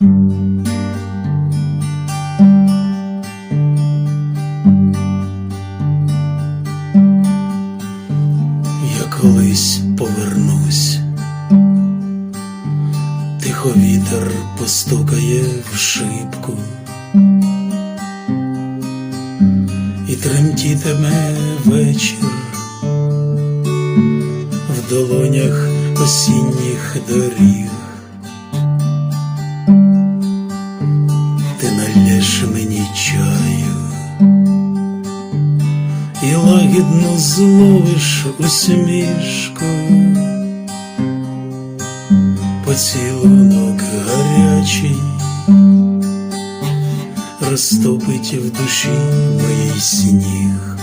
Я колись повернусь, тихо вітер постукає в шибку, і тремтітиме вечір. В долонях осінніх доріг. Налєш мені чаю і лагідно зловиш усмішку, поцілунок гарячий розтопить в душі моїй сніг.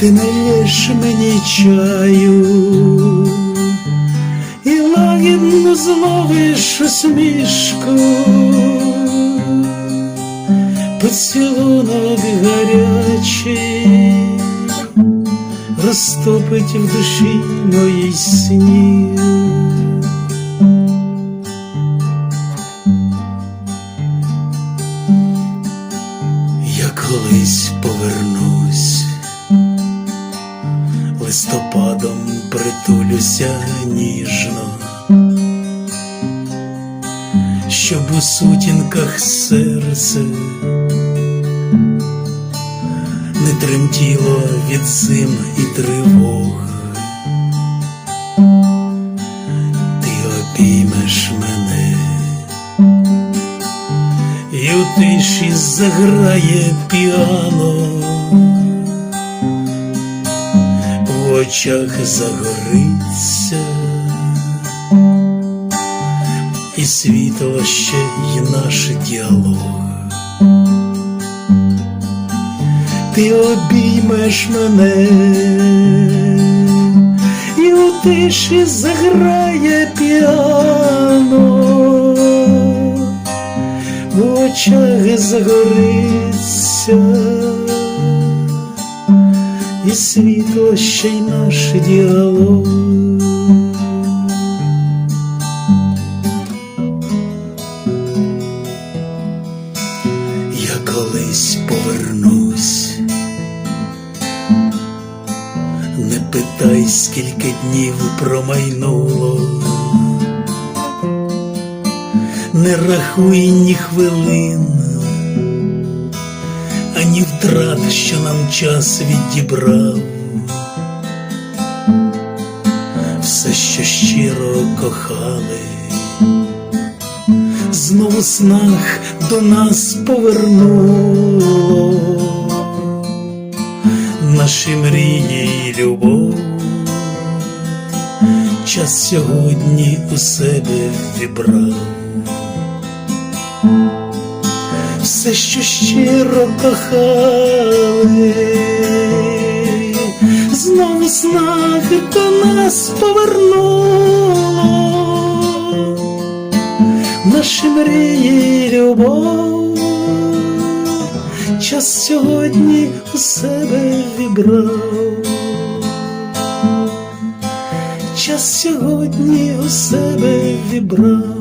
Ти налєш мені чаю лагідно зловиш усмішку поцілунок гарячий розтопить в душі моїй сніг. Я колись повернусь, листопадом притулюся ніжно щоб у сутінках серце не тремтіло від зим і тривог. Ти обіймеш мене, і у тиші заграє піано, в очах загориться і світло ще й наш діалог. Ти обіймеш мене, і у тиші заграє піано, в очах загориться, і світло ще й наш діалог. Колись повернусь, не питай, скільки днів промайнуло, не рахуй ні хвилин, ані втрат, що нам час відібрав, все, що щиро кохали знову снах до нас повернуло наші мрії і любов. Час сьогодні у себе вібрав. Все, що щиро кохали, знову снах до нас повернуло наші мрії, любов, час сьогодні у себе вібрав, час сьогодні у себе вібрав.